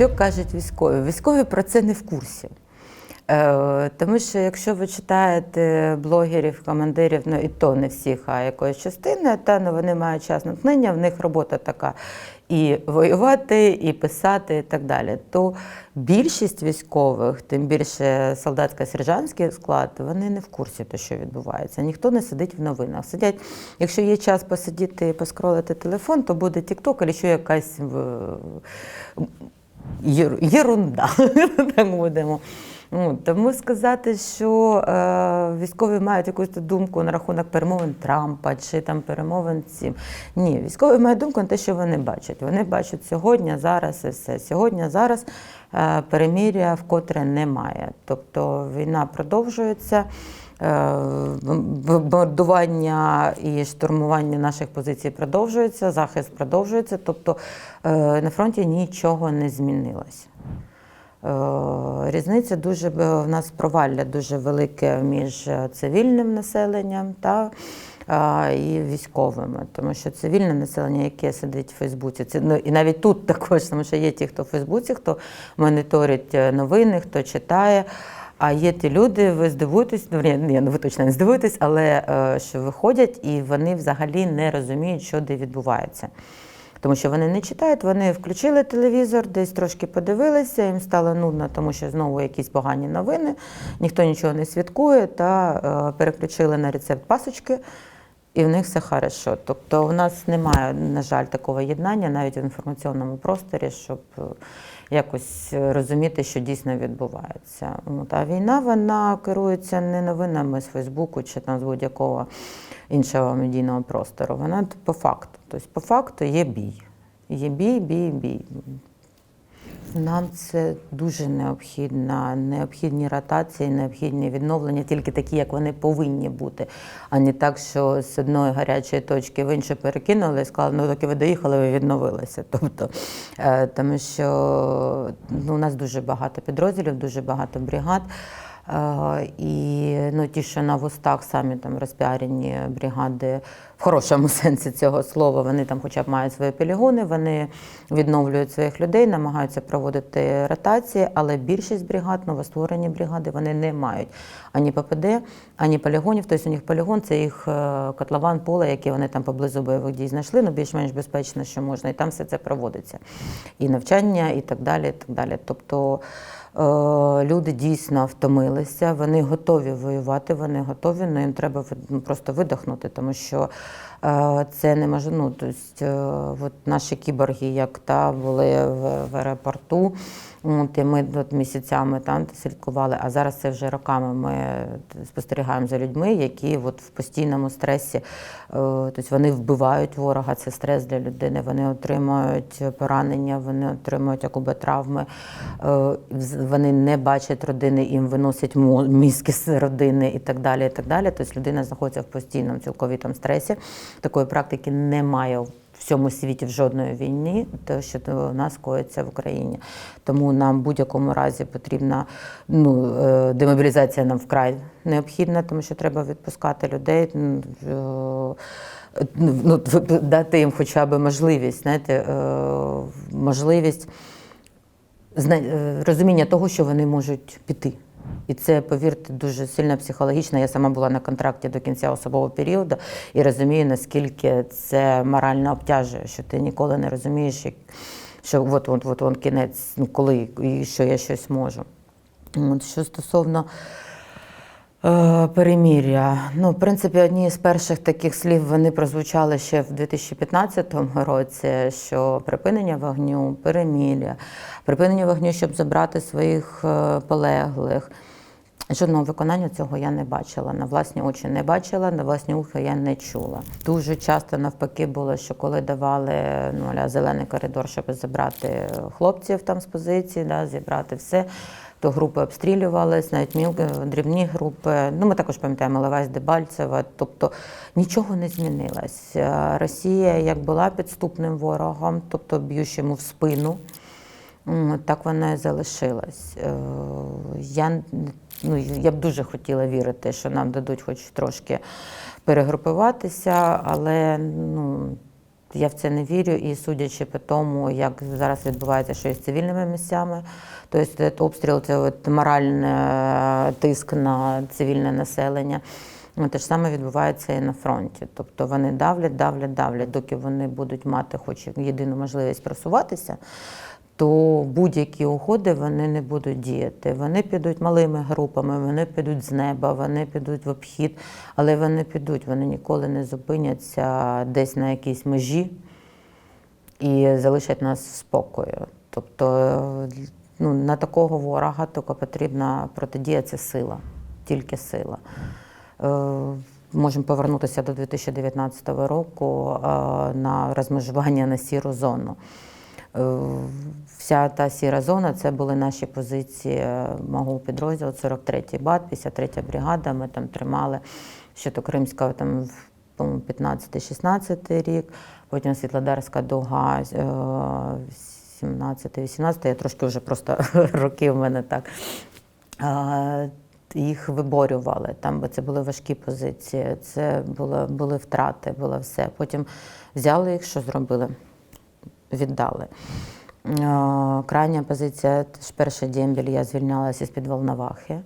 Що кажуть військові? Військові про це не в курсі. Е, Тому що якщо ви читаєте блогерів, командирів, ну і то не всіх, а якоїсь частини, та ну, вони мають час натхнення, в них робота така і воювати, і писати, і так далі. То більшість військових, тим більше солдатсько-сержантський склад, вони не в курсі, то, що відбувається. Ніхто не сидить в новинах. Сидять, якщо є час посидіти і поскролити телефон, то буде TikTok, або ще якась єрунда, так будемо. Тому сказати, що е, військові мають якусь думку на рахунок перемовин Трампа чи там перемовин цим. Ні, військові мають думку на те, що вони бачать. Вони бачать сьогодні, зараз і все. Сьогодні, зараз е, переміря вкотре немає. Тобто війна продовжується. е, Бомбардування і штурмування наших позицій продовжується, захист продовжується. Тобто е, на фронті нічого не змінилось. Е, Різниця дуже в нас провалля дуже велике між е, цивільним населенням та е, і військовими, тому що цивільне населення, яке сидить в Фейсбуці, це ну і навіть тут також, тому що є ті, хто в Фейсбуці, хто моніторить е, новини, хто читає. А є ті люди, ви здивуєтесь, ну, ні, ну ви точно не здивуєтесь, але е, що виходять і вони взагалі не розуміють, що де відбувається. Тому що вони не читають, вони включили телевізор, десь трошки подивилися, їм стало нудно, тому що знову якісь погані новини, ніхто нічого не святкує, та е, переключили на рецепт пасочки, і в них все хорошо. Тобто у нас немає, на жаль, такого єднання навіть в інформаційному просторі, щоб е, якось розуміти, що дійсно відбувається. От, а війна вона керується не новинами з Фейсбуку чи там з будь-якого іншого медійного простору. Вона по факту. Тобто, по факту є бій. Є бій, бій, бій. Нам це дуже необхідно. Необхідні ротації, необхідні відновлення, тільки такі, як вони повинні бути, а не так, що з одної гарячої точки в іншу перекинули і сказали, ну доки ви доїхали, ви відновилися. Тобто, е, тому що ну, у нас дуже багато підрозділів, дуже багато бригад. Е, І ну, ті, що на вустах самі там розпіарені бригади в хорошому сенсі цього слова, вони там хоча б мають свої полігони, вони відновлюють своїх людей, намагаються проводити ротації, але більшість бригад, новостворені бригади, вони не мають ані ППД, ані полігонів. Тобто у них полігон це їх е, котлован поле, який вони там поблизу бойових дій знайшли, ну більш-менш безпечно, що можна, і там все це проводиться. І навчання, і так далі. І так далі. Тобто Люди дійсно втомилися, вони готові воювати, вони готові, але їм треба ну, просто видихнути, тому що е, це неможливо. Ну, тобто, е, от наші кіборги, як та були в, в аеропорту, от, і ми от місяцями там слідкували, а зараз це вже роками ми спостерігаємо за людьми, які от в постійному стресі, е, тобто вони вбивають ворога, це стрес для людини, вони отримують поранення, вони отримують якоби травми, е, вони не бачать родини, їм виносять мізки з родини і так далі. І так далі. Тобто людина знаходиться в постійному цілковитому стресі. Такої практики немає в всьому світі в жодної війни, те, що у нас коїться в Україні. Тому нам в будь-якому разі потрібна ну, е, демобілізація нам вкрай необхідна, тому що треба відпускати людей. Ну, дати їм хоча б можливість, знаєте, е, можливість е, розуміння того, що вони можуть піти. І це, повірте, дуже сильно психологічно. Я сама була на контракті до кінця особового періоду і розумію, наскільки це морально обтяжує, що ти ніколи не розумієш, що от, от, от, от кінець, коли і що я щось можу. От, що стосовно Перемір'я. Ну, в принципі, одні з перших таких слів вони прозвучали ще в 2015 році, що припинення вогню, перемір'я, припинення вогню, щоб забрати своїх е, полеглих. Жодного виконання цього я не бачила. На власні очі не бачила, на власні ухи я не чула. Дуже часто навпаки було, що коли давали ну, аля, зелений коридор, щоб забрати хлопців там з позиції, да, зібрати все, то групи обстрілювались, навіть мілкі, дрібні групи. Ну, ми також пам'ятаємо Левась Дебальцева. Тобто нічого не змінилось. Е, Росія як була підступним ворогом, тобто б'ючим в спину. Так вона і залишилась. Е, Я, ну, я б дуже хотіла вірити, що нам дадуть хоч трошки перегрупуватися, але ну, я в це не вірю, і судячи по тому, як зараз відбувається що із цивільними місцями, тобто обстріл це от моральний е, тиск на цивільне населення. Ну, Те ж саме відбувається і на фронті. Тобто вони давлять, давлять, давлять, доки вони будуть мати хоч єдину можливість просуватися, то будь-які угоди вони не будуть діяти. Вони підуть малими групами, вони підуть з неба, вони підуть в обхід, але вони підуть, вони ніколи не зупиняться десь на якійсь межі і залишать нас в спокою. Тобто ну, на такого ворога тільки потрібна протидія це сила, тільки сила. Е, Можемо повернутися до 2019 року е, на розмежування на сіру зону. Е, Вся та сіра зона це були наші позиції е, мого підрозділу, 43-й БАТ, 53-я бригада. Ми там тримали ще до Кримського там, 15-16 рік, потім Світлодарська дуга, 17-18, я трошки вже просто роки в мене так. Е, Їх виборювали там, бо це були важкі позиції, це було, були втрати, було все. Потім взяли їх, що зробили? Віддали. Е, Крайня позиція, теж перший дембіль, я звільнялася з-під Волновахи. Е,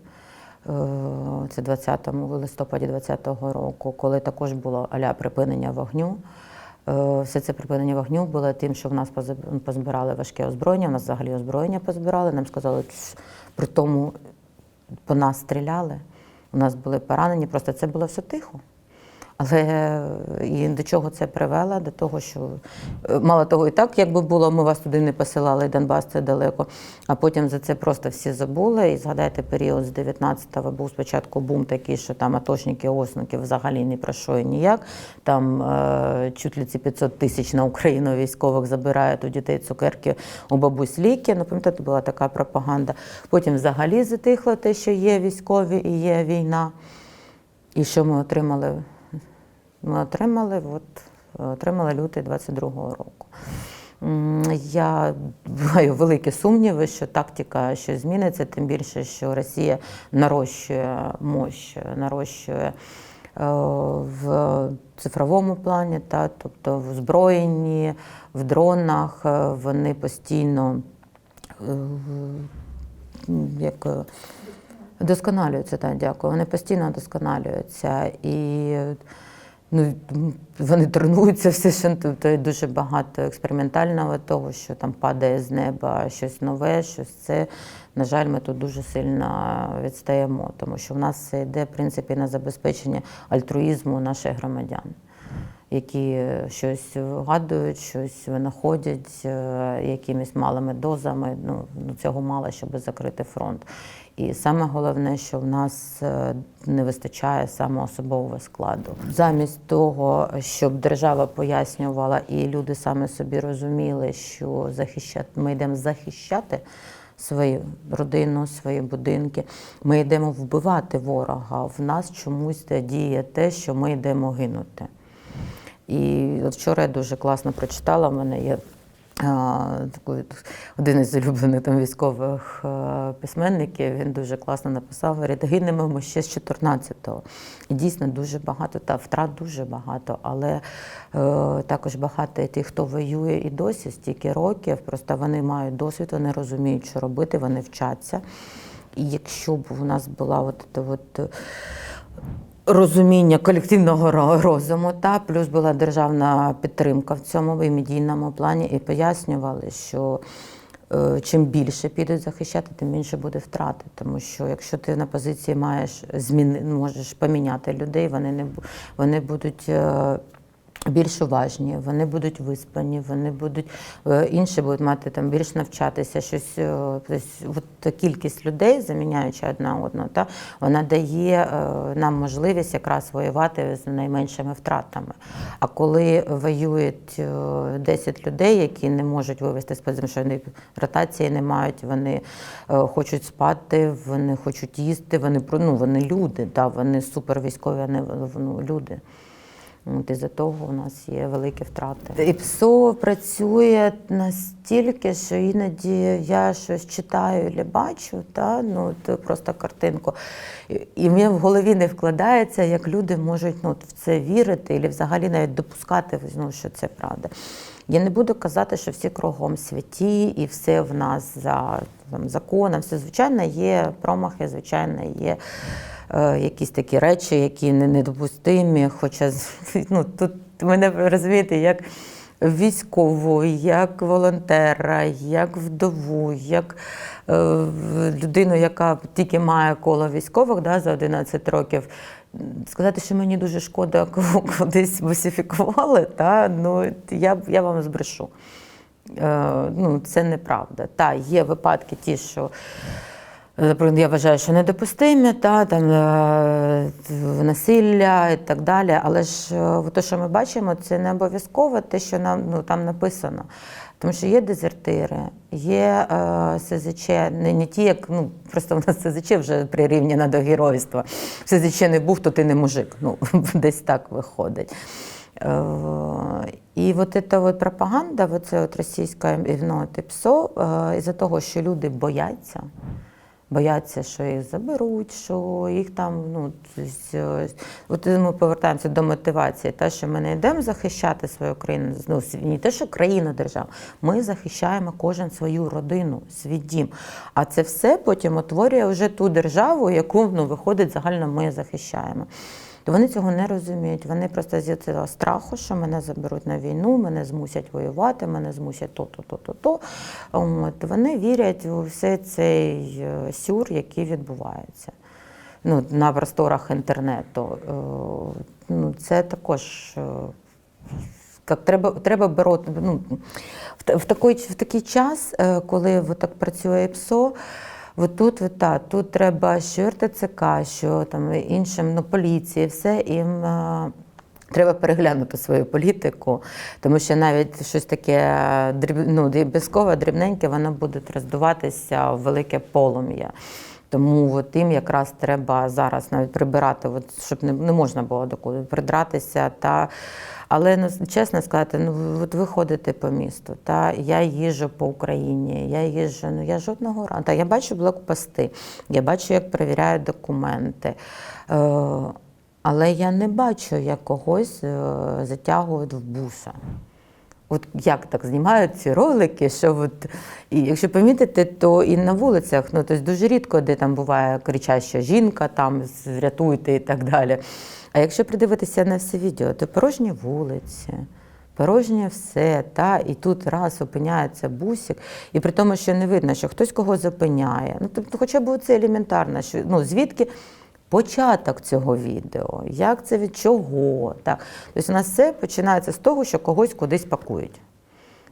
Це 20 листопаді 20-го року, коли також було аля припинення вогню. Е, Все це припинення вогню було тим, що в нас позбирали важке озброєння, в нас взагалі озброєння позбирали. Нам сказали, «Тш, при тому по нас стріляли, у нас були поранені, просто це було все тихо. Але е, і до чого це привело? До того, що е, мало того, і так, якби було, ми вас туди не посилали, Донбас це далеко. А потім за це просто всі забули. І згадайте, період з 19-го був спочатку бум такий, що там атошники, осники взагалі ні про що і ніяк. Там е, чуть ли ці 500 тисяч на Україну військових забирають у дітей цукерки, у бабусь ліки. Ну, пам'ятаєте, була така пропаганда. Потім взагалі затихло те, що є військові і є війна. І що ми отримали? Ми отримали, от, отримали лютий 22-го року. Я маю великі сумніви, що тактика щось зміниться, тим більше, що Росія нарощує мощ, нарощує е, в цифровому плані, та, тобто в озброєнні, в дронах. е, Вони постійно е, як е, Досконалюються, так, дякую. Вони постійно досконалюються. І ну, вони тренуються все, що тобто дуже багато експериментального того, що там падає з неба щось нове, щось це. На жаль, ми тут дуже сильно відстаємо, тому що в нас це йде в принципі на забезпечення альтруїзму наших громадян, які щось вгадують, щось винаходять е, якимись малими дозами. Ну, ну, цього мало, щоб закрити фронт. І саме головне, що в нас е, не вистачає саме особового складу. Замість того, щоб держава пояснювала і люди саме собі розуміли, що захищати ми йдемо захищати свою родину, свої будинки. Ми йдемо вбивати ворога. В нас чомусь діє те, що ми йдемо гинути. І от вчора я дуже класно прочитала. У мене є такий, один із улюблених там військових е, письменників. Він дуже класно написав: говорить, гинемо ми ще з 14-го. І дійсно дуже багато, та втрат дуже багато, але е, також багато тих, хто воює і досі стільки років. Просто вони мають досвід, вони розуміють, що робити, вони вчаться. І якщо б у нас була от, от розуміння колективного розуму, та плюс була державна підтримка в цьому і медійному плані, і пояснювали, що е, чим більше підуть захищати, тим більше буде втрати. Тому що якщо ти на позиції маєш зміни, можеш поміняти людей, вони не вони будуть. Більш уважні, вони будуть виспані, вони будуть е, інші будуть мати там більш навчатися щось. Тобто, кількість людей, заміняючи одна одну, та вона дає е, нам можливість якраз воювати з найменшими втратами. А коли воюють е, 10 людей, які не можуть вивести з що вони ротації не мають, вони хочуть спати, вони хочуть їсти, вони ну, вони люди, да, вони супервійськові, вони ну, люди. От із-за того у нас є великі втрати. І ПСО працює настільки, що іноді я щось читаю чи бачу, та, ну, от просто картинку. І, і мені в голові не вкладається, як люди можуть ну, в це вірити, і взагалі навіть допускати, ну, що це правда. Я не буду казати, що всі кругом святі і все в нас за там, законом. Все звичайно є промахи, звичайно, є якісь такі речі, які не недопустимі. Хоча ну, тут мене розумієте, як військову, як волонтера, як вдову, як е, людину, яка тільки має коло військових да, за 11 років. Сказати, що мені дуже шкода, кого кудись босифікували, та, ну, я, я вам збрешу. Е, ну, це неправда. Та, є випадки ті, що я вважаю, що недопустимі, та, там, е, насилля і так далі. Але ж е, те, що ми бачимо, це не обов'язково те, що нам ну, там написано. Тому що є дезертири, є е, СЗЧ, не, не ті, як ну, просто в нас СЗЧ вже прирівняно до геройства. СЗЧ не був, то ти не мужик. Ну, десь так виходить. Е, І от ця от пропаганда, оце от російська ну, ПСО, е, із-за того, що люди бояться. Бояться, що їх заберуть, що їх там, ну, от ми повертаємося до мотивації, те, що ми не йдемо захищати свою країну, ну, не те, що країна держава, ми захищаємо кожен свою родину, свій дім. А це все потім утворює вже ту державу, яку ну, виходить загально ми захищаємо. То вони цього не розуміють. Вони просто з цього страху, що мене заберуть на війну, мене змусять воювати, мене змусять то, то, то. От вони вірять у все цей е, сюр, який відбувається. Ну, на просторах інтернету. Е, Ну, це також. е, як треба, треба бороти. Ну, в, такий, в такий час, е, коли так працює ПСО, от тут, от, та, тут треба що РТЦК, що там іншим, ну, поліції, все їм. Треба переглянути свою політику, тому що навіть щось таке ну, дріб'язкове, дрібненьке, воно буде роздуватися в велике полум'я. Тому от їм якраз треба зараз навіть прибирати, от, щоб не, не можна було до куди придратися. Та, але ну, чесно сказати, ну от ви ходите по місту, та я їжджу по Україні, я їжджу, ну я жодного разу. Я бачу блокпости, я бачу, як перевіряють документи. Е, але я не бачу, як когось е, затягують в буса. От як так знімають ці ролики, що от, і якщо помітити, то і на вулицях, ну тобто дуже рідко, де там буває кричаща жінка, там врятуйте і так далі. А якщо придивитися на все відео, то порожні вулиці, порожнє все, та, і тут раз опиняється бусик, і при тому, що не видно, що хтось кого зупиняє. Ну, тобто, хоча б це елементарно, що ну, звідки початок цього відео, як це від чого. Так. Тобто у нас все починається з того, що когось кудись пакують.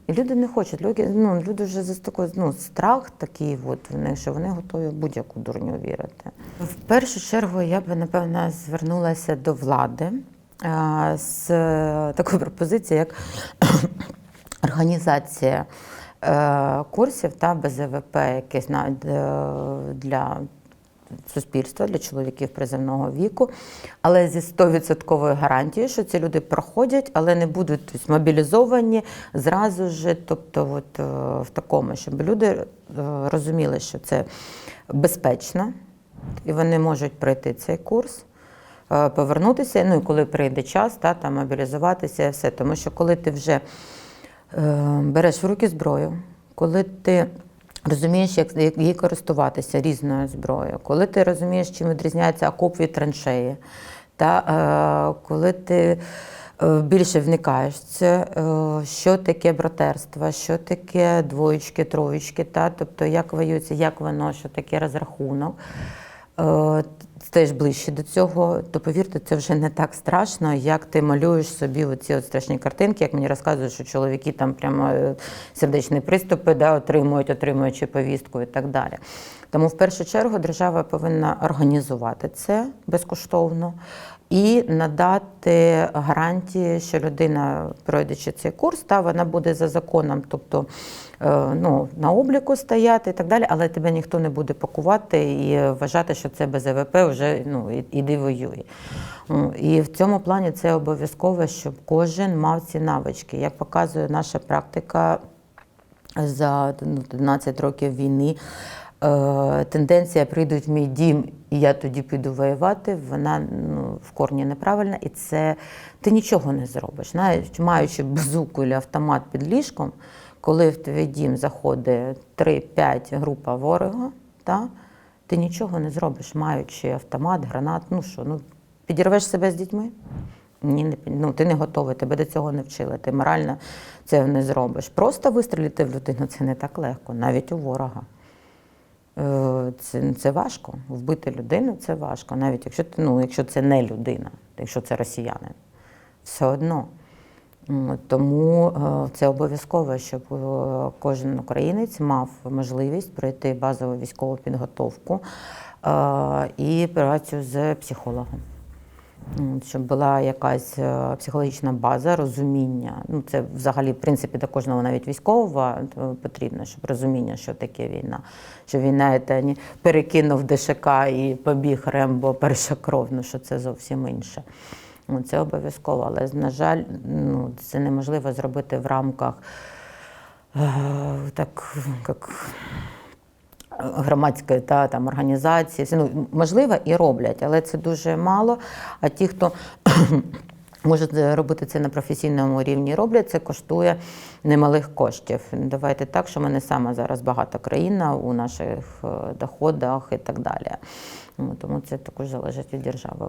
І люди не хочуть, люди, ну, люди вже за такий ну, страх такий, от, в них, що вони готові будь-яку дурню вірити. В першу чергу я би, напевно, звернулася до влади а, з е, такою пропозицією, як організація е, курсів та БЗВП, якесь навіть е, для суспільства, для чоловіків приземного віку, але зі 100% гарантією, що ці люди проходять, але не будуть тобто, мобілізовані зразу ж, тобто от, е, в такому, щоб люди е, розуміли, що це безпечно, і вони можуть пройти цей курс. е, Повернутися, ну і коли прийде час, та, там, мобілізуватися і все. Тому що коли ти вже е, береш в руки зброю, коли ти розумієш, як її користуватися різною зброєю, коли ти розумієш, чим відрізняється окоп від траншеї, та е, коли ти е, більше вникаєш це, е, що таке братерство, що таке двоєчки, троєчки, та, тобто як воюється, як воно, що таке розрахунок. Е, Стаєш ближче до цього, то повірте, це вже не так страшно, як ти малюєш собі оці от страшні картинки, як мені розказують, що чоловіки там прямо е, сердечні приступи да, отримують, отримуючи повістку і так далі. Тому в першу чергу держава повинна організувати це безкоштовно і надати гарантії, що людина, пройдучи цей курс, та вона буде за законом, тобто е, ну, на обліку стояти і так далі, але тебе ніхто не буде пакувати і вважати, що це без ЕВП вже ну, іди воюй. М, І в цьому плані це обов'язково, щоб кожен мав ці навички. Як показує наша практика за ну, 11 років війни. Е, Тенденція прийдуть в мій дім, і я тоді піду воювати. Вона ну, в корні неправильна, і це ти нічого не зробиш. Навіть маючи базуку чи автомат під ліжком, коли в твій дім заходить 3-5 група ворога, та, ти нічого не зробиш, маючи автомат, гранат. Ну що, ну підірвеш себе з дітьми? Ні, не, ну, ти не готовий, тебе до цього не вчили. Ти морально це не зробиш. Просто вистрілити в людину це не так легко, навіть у ворога. Е, Це, це важко. Вбити людину це важко, навіть якщо, ну, якщо це не людина, якщо це росіянин. Все одно. Тому е, це обов'язково, щоб е, кожен українець мав можливість пройти базову військову підготовку і працю з психологом. Щоб була якась е, психологічна база, розуміння. Ну, це взагалі, в принципі, до кожного навіть військового е, потрібно, щоб розуміння, що таке війна. Що війна це не перекинув ДШК і побіг Рембо перша кров, ну що це зовсім інше. Ну, Це обов'язково, але, на жаль, ну, це неможливо зробити в рамках е, так, як громадської та там організації. Ну, можливо, і роблять, але це дуже мало. А ті, хто можуть робити це на професійному рівні, роблять, це коштує немалих коштів. Давайте так, що ми не саме зараз багата країна у наших е, доходах і так далі. Тому це також залежить від держави.